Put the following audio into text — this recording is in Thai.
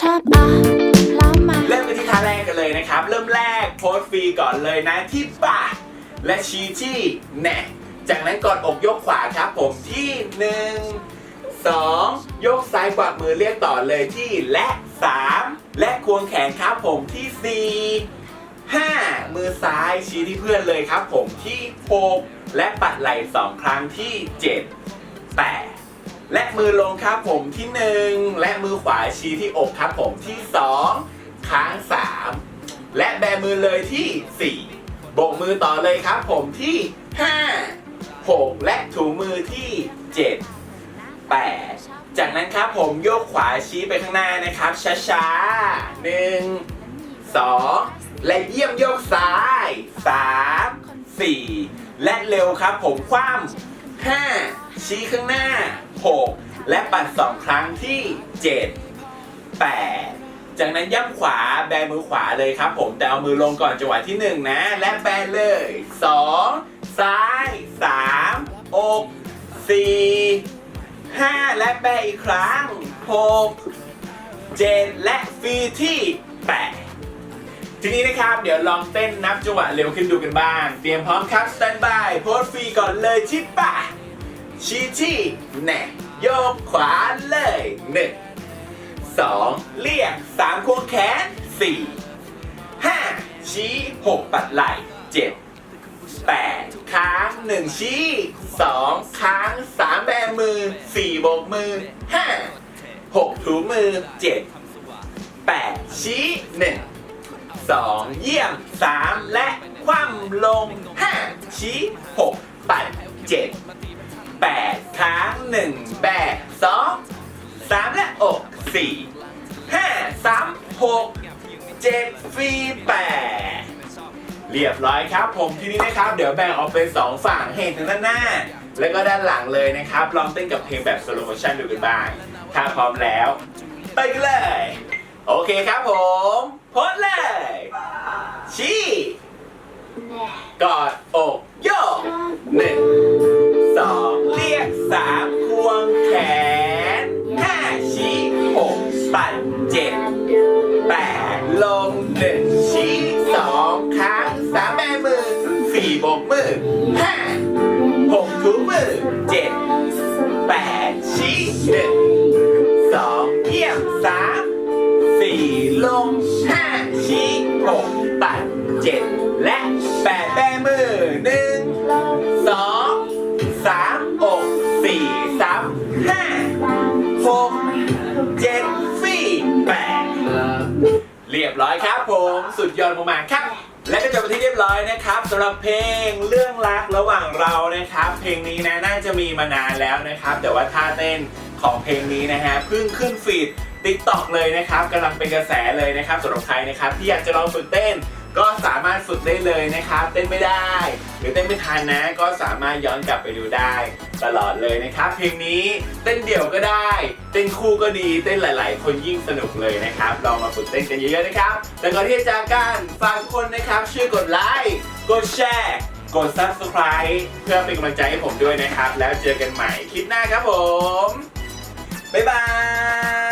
ชอบอะล้วมาเริ่มกันที่ท่าแรกกันเลยนะครับ เริ่มแรกโพสฟรีก่อนเลยนะที่บ่าและชี้ที่แหน่จากนั้นกอดอกยกขวาครับผมที่หนึ่งสองยกซ้ายกวักมือเรียกต่อเลยที่และสามและควงแขนครับผมที่สี่ห้ามือซ้ายชี้ที่เพื่อนเลยครับผมที่หกและปัดไหล่สองครั้งที่เจ็ดแปด และมือลงครับผมที่หนึ่งและมือขวาชี้ที่อกครับผมที่สองค้างสามและแบมือเลยที่สี่โบกมือต่อเลยครับผมที่ห้าหกและถูมือที่เจ็ดแปดจากนั้นครับผมโยกขวาชี้ไปข้างหน้านะครับ ช้าๆหนึ่งสองและเยี่ยมโยกซ้ายสามสี่และเร็วครับผมคว่ำ5ชี้ข้างหน้า 6 และปัด 2 ครั้งที่ 7 8 จากนั้นย่ำขวาแบมือขวาเลยครับผม แต่เอามือลงก่อนจังหวะที่ 1 นะ และแบเลย 2 ซ้าย3อก4 5 และแบอีกครั้ง 6 7 และฟรีที่ 8 ทีนี้นะครับ เดี๋ยวลองเต้นนับจังหวะเร็วขึ้นดูกันบ้าง เตรียมพร้อมครับสแตนบาย โพสฟรีก่อนเลยชิปะ ชี้ที่แหน่โยกขวาเลยหนึ่งสองเรียกสามควงแขนสี่ห้าชี้หกปัดไหล่เจ็ดแปดค้างหนึ่งชี้สองค้างสามแบมือสี่โบกมือห้าหกถูมือเจ็ดแปดชี้หนึ่งสองเยี่ยมสามและคว่ำลงห้าชี้หกปัดเจ็ด แปดค้างหนึ่งแบกสองสามและอกสี่ห้าสามหกเจ็ดฟรีแปดเรียบร้อยครับผมทีนี้นะครับ เดี๋ยวแบ่งออกเป็นสองฝั่งให้เห็นทั้งด้านหน้า แล้วก็ด้านหลังเลยนะครับ ลองเต้นกับเพลงแบบสโลโมชั่นดูกันบ้าง ถ้าพร้อมแล้ว ไปกันเลย โอเคครับผมโพสเลยชี้กอดอกโยก มือห้าหกถูมือเจ็ดแปดชี้หนึ่งสองเยี่ยมสามสี่ลงห้าชี้หกปัดเจ็ดและแปดแบมือหนึ่งสองสามอกสี่สามห้าหกเจ็ดสี่แปดเรียบร้อยครับผม สุดยอดมากๆครับ และก็จบไปที่เรียบร้อยนะครับสำหรับเพลงเรื่องรักระหว่างเรานะครับ เพลงนี้นะน่าจะมีมานานแล้วนะครับ แต่ว่าท่าเต้นของเพลงนี้นะฮะเพิ่งขึ้นฟีดติ๊กต็อกเลยนะครับกำลังเป็นกระแสเลยนะครับสำหรับใครนะครับที่อยากจะลองฝึกเต้น ก็สามารถฝึกได้เลยนะครับ เต้นไม่ได้ หรือเต้นไม่ทันนะ ก็สามารถย้อนกลับไปดูได้ ตลอดเลยนะครับ เพลงนี้เต้นเดี่ยวก็ได้ เต้นคู่ก็ดี เต้นหลาย ๆ คนยิ่งสนุกเลยนะครับ ลองมาฝึกเต้นกันเยอะๆนะครับ แต่ก่อนที่จะจากกันฝากทุกคนนะครับช่วยกดไลค์ กดแชร์ กด subscribe เพื่อเป็นกำลังใจให้ผมด้วยนะครับ แล้วเจอกันใหม่คลิปหน้าครับผม บ๊ายบาย